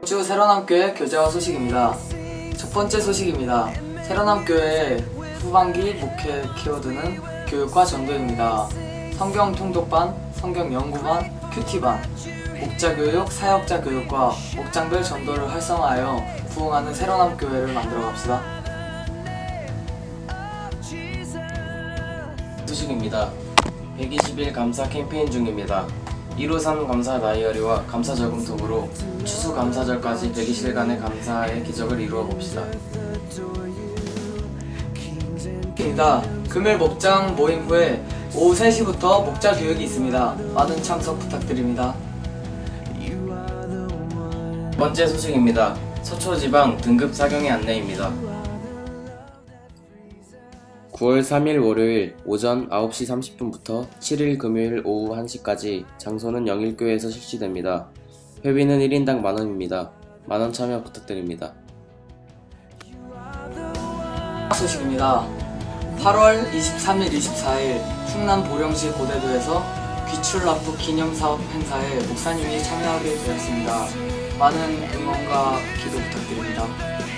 광주 새로남교회 교재화 소식입니다. 첫 번째 소식입니다. 새로남교회 후반기 목회 키워드는 교육과 전도입니다. 성경 통독반, 성경 연구반, 큐티반, 목자 교육, 사역자 교육과 목장별 전도를 활성화하여 부흥하는 새로남교회를 만들어 갑시다. 소식입니다. 120일 감사 캠페인 중입니다. 153 감사 다이어리와 감사 저금통으로 추수 감사절까지 120일간의 감사의 기적을 이루어 봅시다. 입니다. 금요일 목장 모임 후에 오후 3시부터 목자 교육이 있습니다. 많은 참석 부탁드립니다. 두 번째 소식입니다. 서초지방 등급 사경의 안내입니다. 9월 3일 월요일 오전 9시 30분부터 7일 금요일 오후 1시까지 장소는 영일교회에서 실시됩니다. 회비는 1인당 만원입니다. 만원 참여 부탁드립니다. 소식입니다. 8월 23일, 24일 충남 보령시 고대도에서 귀출 납부 기념 사업 행사에 목사님이 참여하게 되었습니다. 많은 응원과 기도 부탁드립니다.